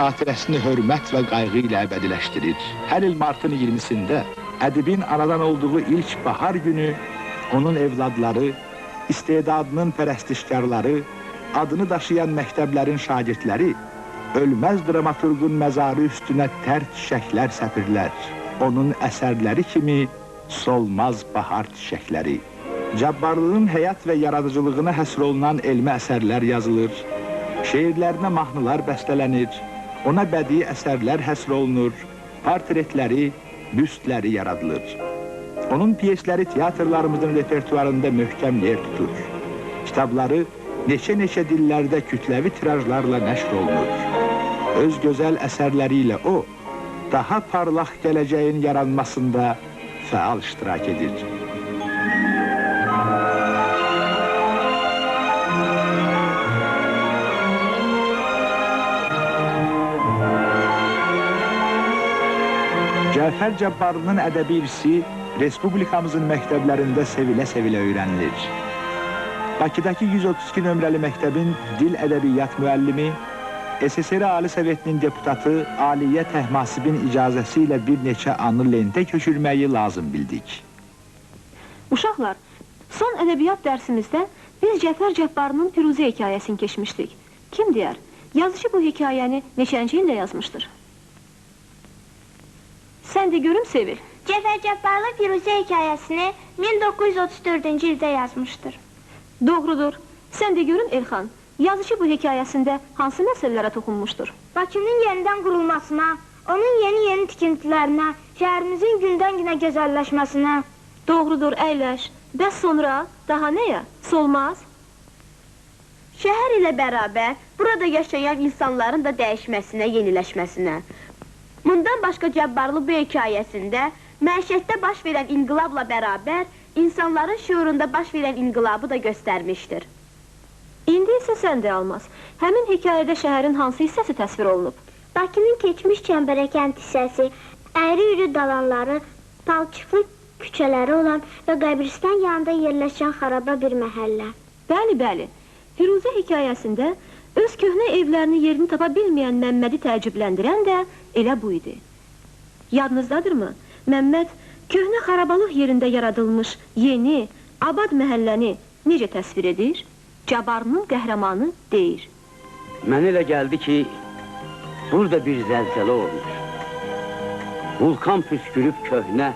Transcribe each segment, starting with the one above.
xatirəsini hörmət və qayğı ilə əbədiləşdirir. Hər il martın 20-sində ədibin anadan olduğu ilk bahar günü onun evladları, istedadının pərəstişkarları, adını daşıyan məktəblərin şagirdləri ölməz dramaturqun məzarı üstünə tər çiçəklər səpirlər. Onun əsərləri kimi solmaz bahar çiçəkləri. Cabbarlığın həyat və yaradıcılığına həsr olunan elmi əsərlər yazılır. Şeirlərinə mahnılar bəstələnir. Ona bədii əsərlər həsr olunur. Portretləri, büstləri yaradılır. Onun piyesləri teatrlarımızın repertuarında möhkəm yer tutur. Kitabları neçə-neçə dillərdə kütləvi tirajlarla nəşr olunur. Öz gözəl əsərləri o, daha parlaq gələcəyin yaranmasında fəal iştirak edir. Cəfər Cabbarlının ədəbi irsi Respublikamızın məktəblərində sevilə-sevilə öyrənilir. Bakıdakı 132 nömrəli məktəbin dil ədəbiyyat müəllimi, SSR Ali Sovetinin deputatı Aliyə Təhmasibin icazəsi ilə bir neçə anı lentə köçürməyi lazım bildik. Uşaqlar, son ədəbiyyat dərsimizdə biz Cəfər Cəbbarının Firuzə hekayəsini keçmişdik. Kim deyər, yazıcı bu hekayəni neçənci ildə yazmışdır? Sən də görüm Sevil. Cəfər Cabbarlı Firuzə hekayəsini 1934-cü ildə yazmışdır. Doğrudur. Sən də görüm Elxan. Yazıcı bu hekayəsində hansı məsələlərə toxunmuşdur? Bakının yenidən qurulmasına, onun yeni-yeni tikintilərinə, şəhərimizin gündən-günə gözəlləşməsinə, Doğrudur, əyləş. Bəs sonra daha nəyə? Solmaz? Şəhər ilə bərabər burada yaşayan insanların da dəyişməsinə, yeniləşməsinə. Bundan başqa Cəbbarlı bu hekayəsində məişətdə baş verən inqilabla bərabər insanların şuurunda baş verən inqilabı da göstərmişdir. İndi isə sən də almaz. Həmin hekayədə şəhərin hansı hissəsi təsvir olunub? Bakının keçmiş çəmbərəkənd hissəsi, əyri-üyrü dalanları, palçıqlı küçələri olan və qəbristan yanında yerləşən xaraba bir məhəllə. Bəli, bəli. Firuzə hekayəsində öz köhnə evlərini yerini tapa bilməyən Məmmədi təəccübləndirən də elə bu idi. Yadınızdadırmı? Məmməd köhnə xarabalıq yerində yaradılmış yeni, abad məhəlləni necə təsvir edir? Cabarının qəhrəmanı deyir. Mənə elə gəldi ki, burada bir zəlzələ olmuş. Vulkan püskürüb köhnə,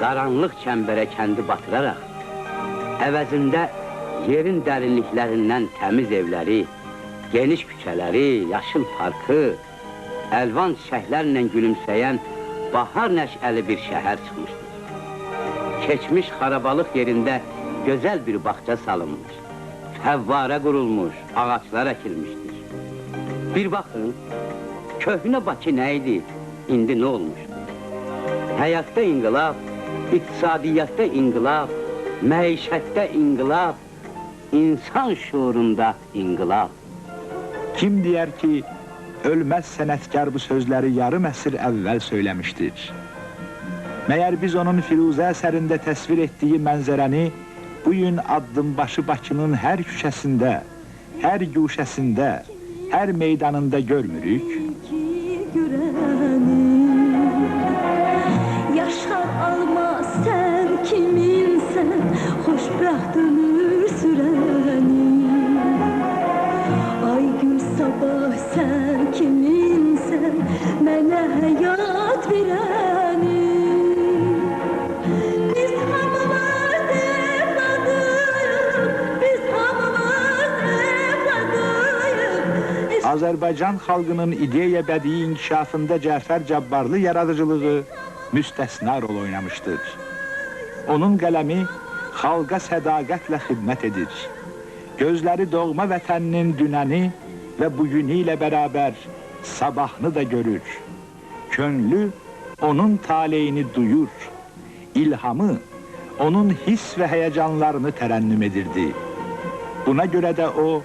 qaranlıq çəmbərə kəndi batıraraq, əvəzində yerin dərinliklərindən təmiz evləri, geniş küçələri, yaşıl parkı, əlvan çiçəklərlə gülümsəyən bahar nəşəli bir şəhər çıxmışdır. Keçmiş xarabalıq yerində gözəl bir bağça salınmış, fəvvarə qurulmuş, ağaçlar əkilmişdir. Bir baxın, köhnə Bakı nə idi, indi nə olmuşdur? Həyatda inqilab, iqtisadiyyatda inqilab, məişətdə inqilab, insan şuurunda inqilab. Kim deyər ki, ölməz sənətkar bu sözləri yarım əsr əvvəl söyləmişdir. Məyər biz onun Firuzə əsərində təsvir etdiyi mənzərəni bu gün addımbaşı Bakının hər küçəsində, hər guşəsində, hər meydanında görmürük? Yaşar almaz sen kiminsen Xoşbəxt ömür sabah sen kiminsen Mənə həyat verəni Biz hamımız evladıyıq Azərbaycan xalqının ideya bədii inkişafında Cəfər Cabbarlı yaradıcılığı müstəsna rol oynamışdır. Onun qələmi xalqa sədaqətlə xidmət edir. Gözləri doğma vətəninin dünəni və bugünü ilə bərabər sabahını da görür. Könlü onun taleyini duyur. İlhamı onun hiss və həyəcanlarını tərənnüm edirdi. Buna görə də o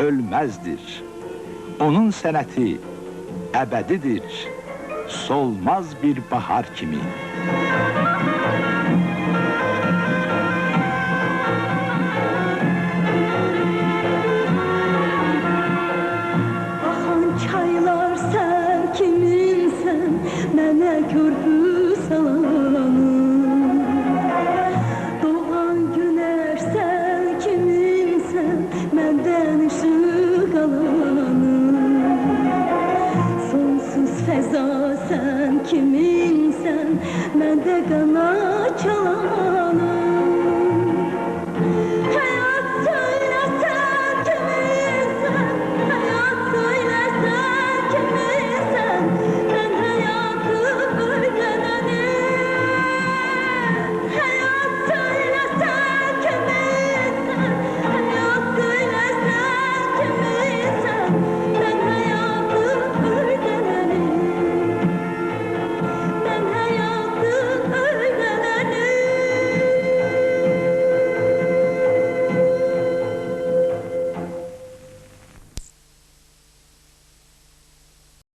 ölməzdir. Onun sənəti əbədidir, solmaz bir bahar kimi. Sonsuz fəza sən kiminsən Məndə qanat çalanım